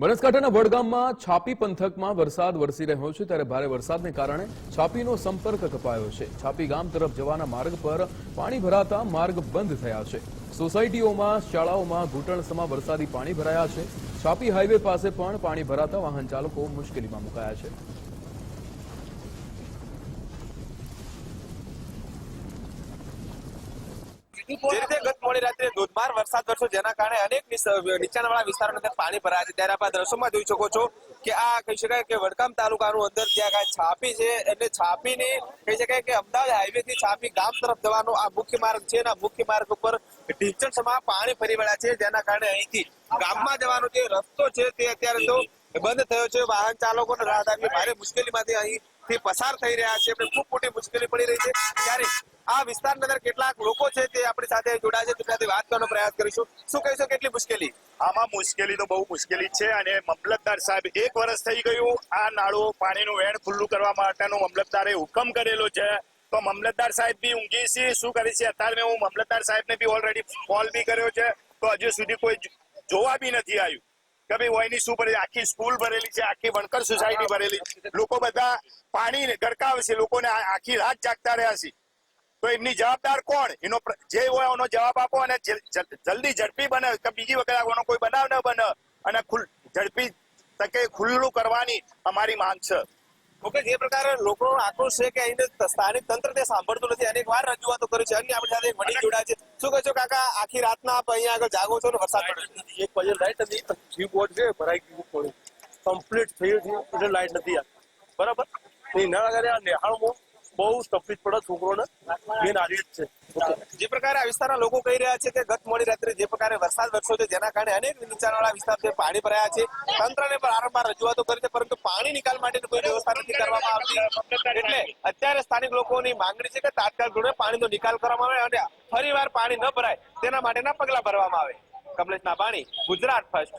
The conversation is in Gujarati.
બનાસકાંઠાના વડગામમાં છાપી પંથકમાં વરસાદ વરસી રહ્યો છે ત્યારે ભારે વરસાદને કારણે છાપીનો સંપર્ક કપાયો છે. છાપી ગામ તરફ જવાના માર્ગ પર પાણી ભરાતા માર્ગ બંધ થયા છે. સોસાયટીઓમાં, શાળાઓમાં ઘૂંટણસમાં વરસાદી પાણી ભરાયા છે. છાપી હાઈવે પાસે પણ પાણી ભરાતા વાહન ચાલકો મુશ્કેલીમાં મુકાયા છે. જે રીતે મોડી રાત્રે ધોધમાર વરસાદ વરસ્યો, જેના કારણે અનેક નીચાણવાળા વિસ્તારોની અંદર પાણી ભરાયા છે. ત્યારે આપણે દ્રશ્યોમાં જોઈ શકો છો કે આ કહી શકાય કે વડગામ તાલુકાનું અંદર જ્યાં કાંઈ છાપી છે, એટલે છાપીની કહી શકાય કે અમદાવાદ હાઈવે થી છાપી ગામ તરફ જવાનો આ મુખ્ય માર્ગ છે અને મુખ્ય માર્ગ ઉપર ઢીંચણસમાં પાણી ફરી વળ્યા છે, જેના કારણે અહીંથી ગામમાં જવાનો જે રસ્તો છે તે અત્યારે તો બંધ થયો છે. વાહન ચાલકો અને રાહદારીની ભારે મુશ્કેલીમાંથી અહીંથી પસાર થઈ રહ્યા છે. એમને ખૂબ મોટી મુશ્કેલી પડી રહી છે. ત્યારે આ વિસ્તારની અંદર કેટલાક લોકો છે તે આપણી કરીશું. શું કહીશું, કેટલી મુશ્કેલી? આમાં મુશ્કેલી તો બહુ મુશ્કેલી છે અને મમલતદાર સાહેબ એક વર્ષ થઈ ગયું આ નાળું પાણીનું વેણ ખુલ્લું કરવા માટેનો મમલતદારે હુકમ કરેલો છે. તો મમલતદાર સાહેબ બી ઊંઘી છે, શું કરી છે? અત્યારે હું મામલતદાર સાહેબને બી ઓલરેડી કોલ બી કર્યો છે. તો હજુ સુધી કોઈ જોવા બી નથી આવ્યું. કે ભાઈ વયની શું ભરેલી, આખી સ્કૂલ ભરેલી છે, આખી વણકર સોસાયટી ભરેલી. લોકો બધા પાણી ગરકાવે છે, લોકોને આખી રાત જાગતા રહ્યા છે. તો એમની જવાબદાર કોણ? એનો જે હોય એનો જવાબ આપો અને જલ- જલ- જલ્દી ઝડપી બને કે બીજી વખત આનો કોઈ બનાવ ન બને અને ખુલ ઝડપી તકે ખુલ્લું કરવાની અમારી માંગ છે. ઓકે જે પ્રકારે લોકો આક્રોશ છે કે અહીં સ્થાનિક તંત્ર તે સાંભળતું નથી. અનેક વાર રજૂઆતો કરી છે. અન્ય આપણી સાથે વડી જોડાય છે. શું કહો છો કાકા? આખી રાતના આપ અહીંયા આગળ જાગો છો ને વરસાદ પડે એક બાજુ લાઈટ નથી. જીવ બોર્ડ છે ભરાઈ ગયું પડ્યું કમ્પ્લીટ થયું છે. એટલે લાઈટ નથી આ બરાબર? એના આગળ આ નિહાળમાં બહુ તકલીફ પડે છોકરોને. મેન આ રીત છે. જે પ્રકારે આ વિસ્તારના લોકો કહી રહ્યા છે કે ગત મોડી રાત્રે જે પ્રકારે વરસાદ વરસ્યો છે, જેના કારણે અનેક નીચાણવાળા વિસ્તાર છે, પાણી ભરાયા છે. તંત્રને પણ વારંવાર રજૂઆતો કરી છે, પરંતુ પાણી નિકાલ માટે કોઈ વ્યવસ્થા નથી કરવામાં આવતી. એટલે અત્યારે સ્થાનિક લોકોની માંગણી છે કે તાત્કાલિક ધોરણે પાણીનો નિકાલ કરવામાં આવે અને ફરીવાર પાણી ન ભરાય, તેના માટેના પગલા ભરવામાં આવે. કમલેશ નાબાણી ગુજરાત ફર્સ્ટ.